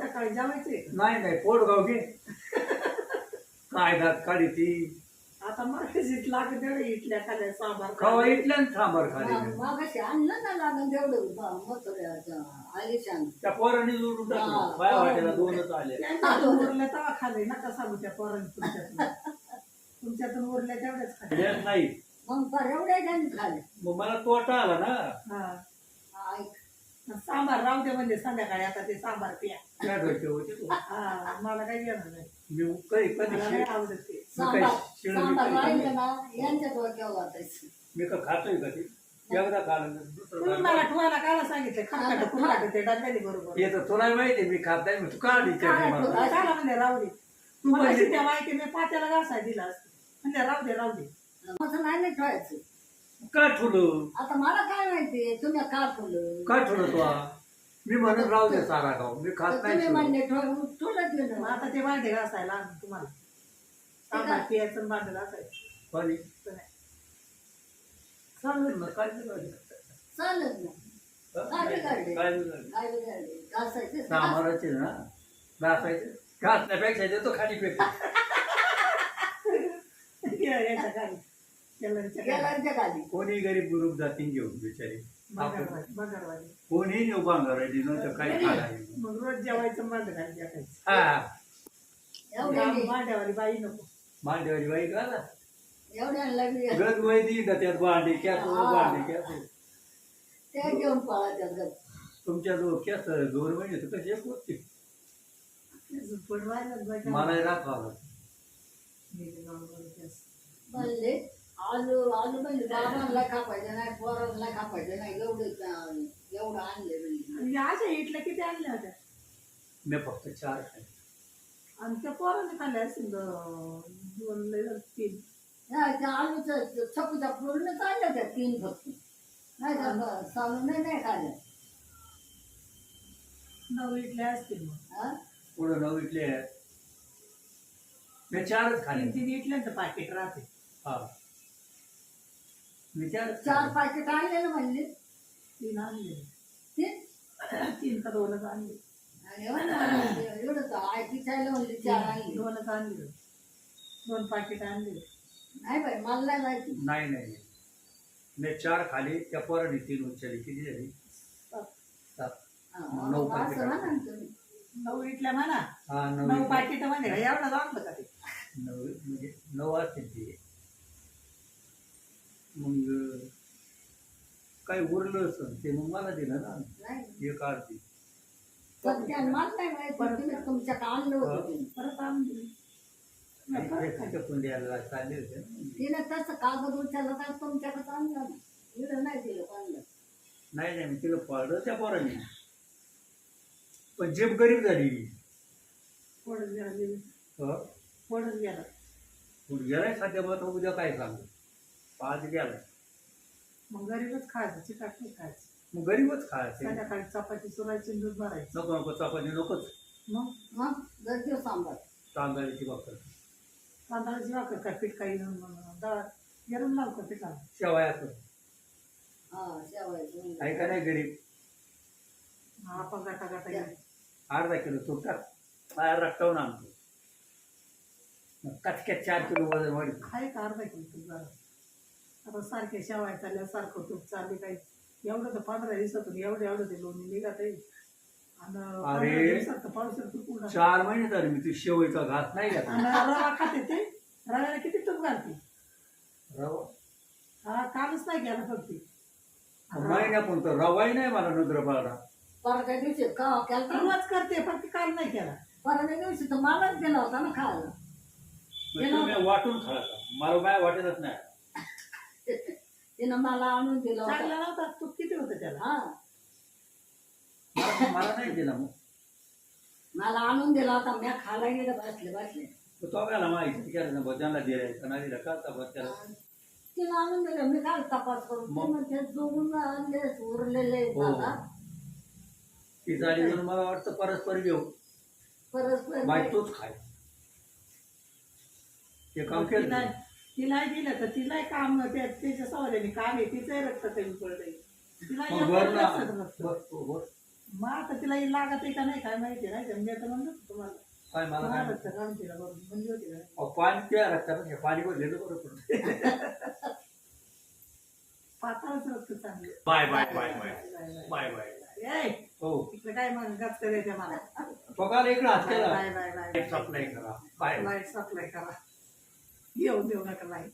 संध्याकाळी जेवायचे. नाही नाही पोट गाव घे. काय दात काढी ती? आता मग लागत तेवढे इटल्या खाल्या सांबार खवा इटल्या ना सांबार खाली. मागाशी आणलं ना लागून तेवढं आलिशान. त्या पोरांनी जोडून टाकलं. बाय वाटेला दोनच आले. उरल्या तेव्हा खाल्ले नका सांगू त्या पोरांनी तुमच्यातून. तुमच्यातून उरल्या तेवढ्याच खाल्ले देत नाही. मग पर एवढ्या खाले. मग मला तोटा आला ना. हा. सांबार राहू दे म्हणजे संध्याकाळी आता ते सांबार पिया. काय डोके होते तू. हा मला काही येणार नाही. मी काही कधी मला नाही आवडत ते. सांबार सांबार विकत राहिलं नाही. ना यांच्या डोक्यावर वाटायचं. मी का खातोय का ते? एकदा दुसरं तुम्ही मला खाल्लं. ठेवायला कायला सांगितलं? ते डब्याने बरोबर. हे तर तुला माहिती मी खात नाही मग तू का मला? कायला म्हणजे राहू दे. तू मला म्हणजे त्या माहिती मी पात्याला घासाय दिला असतं. म्हणजे राहू दे राहू दे. नाही नाही ठेवायचं. का ठुलं? आता मला काय माहिती? तुम्ही का ठेवलं का ठुलं तू? हा? मी म्हणत राहू दे सारा गाव. मी खात नाही तुम्ही. म्हणले ठेवलं ठेवलं मग आता ते भांडे घासायला तुम्हाला. सांबार पियाचं भांडे घासायचं. पण. चालेल ना काय बिघडलं? चालत ना. काय बिघडले? काय बिघडलं? काय बिघडले घासायचं सामाराचे ना. घासायचे. घासण्यापेक्षा देतो खाली पेट. याच्या खाली. कोणी गरीब गुरुप जातीन घेऊन बिचारे. आपण. कोणी नेऊ बांगारायची नव्हतं काही खायला मग रोज जेवायचं भांडे खाली टाकायचं हा. एवढ्याने बाई नको. मांडवारी बाई का ना एवढ्याने लागली गज वैदी का त्यात भांडे कॅस भांडे कॅस ते घेऊन तुमच्या जो कॅस दोन महिने तर कसे पोचते पण मला राखावं आलू आलू म्हणजे बाबांना खापायचं नाही पोरांना खापायचं नाही एवढं एवढं आणले म्हणजे. अशा इटल्या किती आणल्या होत्या? मी फक्त चार खाल्ले. आणि त्या पोराने खाल्ल्या असतील अं, दोन लय झालं, तीन. नाही त्या आलूचं छपूच्या पूर्ण चालल्या त्या तीन फक्त. नाही का चालू नाही नाही खाल्ल्या. नऊ इटल्या असतील मग. हा? पुढं नऊ इटले मी चारच तीन खाल्ले तीन इटल्यांचं पाकिट राहते. हा. मी चारच चार. पाकिट आणले ना म्हणले. तीन आणले. तीन तीन का दोनच आणले. आणि एवढं एवढंच पिचायला म्हणले चार आणले. दोनच आणले. दोन पाकिट आणले. नाही बाई मला नाही माहिती. नाही नाही. मी चार खाली त्या पोराने तीन उचलली. किती झाली? सात. हा, नऊ असं पाकिट म्हणा ना तुम्ही. नऊ इटल्या म्हणा. हा नऊ नऊ. पाकिट म्हणजे काय एवढं आणलं का ते. नऊ म्हणजे नऊ असतील ते मग काय उरलं असं ते मग मला दिलं ना. नाही. एक आरती. पण त्या मला नाही माहिती तुम्ही तुमच्या आणलं होतं. परत नाही, चालले होते ना. तिने तसं कागद उचलला तर तुमच्याकडे आणलं ना इकडं नाही दिलं कोणाला नाही नाही मी तिला पाळलं त्या पोराने. पण जेब गरीब झाली. पडत गेला. गेली. हं? पडत गेला. पुढे गेलाय सध्या मग उद्या काय सांगू? आज गेलाय. मग गरीबच खायचं चिकाट नाही खायचं. मग गरीबच खायचं. संध्याकाळी चपाती चुरायची आणि दूध भरायचं. नको नको चपाती नकोच. मग? मग? गरजेव सांभाळ तांदळाची भाकर. तांदळाची भाकर काय पीठ काही डाळ? गरम लाव का पिठाला शेवायाचं हा शेवायचं आहे का नाही गरीब आपण गाटा गाटा घ्या. अर्धा किलो तूप टाक. बाहेर रक्तावून आणतो. मग कचक्यात चार किलो वजन वाढी आहे का अर्धा किलो जरा आता सारखे शेवाय चालल्या सारखं तूप चालले काही एवढं तर पंधरा दिवसातून एवढं एवढं ते लोणी निघत आहे आणि पंधरा दिवसात तर. चार महिने झाले मी तू शेवईचा घास नाही घेतला. आणि रवा खाते ते. रव्याला किती तूप घालते? रवा. हा कालच नाही गेला फक्त महिन्या पण तर रवाही नाही मला नगर पाडा परवा दिवशी का केला रोज करते फक्त काल नाही केला. परवा दिवशी तर मलाच गेला होता ना खायला. तुम्ही वाटून खायचा. मला काय वाटतच नाही. तिनं मला आणून दिलं होतं. चांगला नव्हता? तूप किती होतं त्याला? हा. मला मला नाही दिला मग. मला आणून दिला होता मी खायला गेलं बसले बसले. तो आपल्याला माहिती विचारायचं ना त्यांना दिलाय नाही दिला? का तपास त्याला? तिनं आणून दिलं मी काय तपास करू? ते मग? म्हणते जोडून आणले उरलेले हो. दादा ती झाली म्हणून मला वाटतं परस्पर घेऊ परस्पर बाई तोच खाय. ते काम केलं तिला तिला दिलं तर तिलाही काम त्या- त्याच्या सवाल्याने काम आहे तिचंही रक्त कमी पडलंय. तिला मग हो. मग आता तिला ही लागत आहे का नाही काय माहिती नाही का? मी आता म्हणलं होतं तुम्हाला. तिला बरोबर म्हणजे होती का अहो, पाणी त्या रक्तापेक्षा पाणी भरलेलं बरं पडतं. पाताळच रक्त चांगलं. Bye bye bye bye. Bye bye bye. ए हो. इकडे काय मग गच करायचं मला? इकडं हात बाय केला बाय बाय बाय. सप्लाय करा. बाय लाइट सप्लाय करा. You Deus like a light.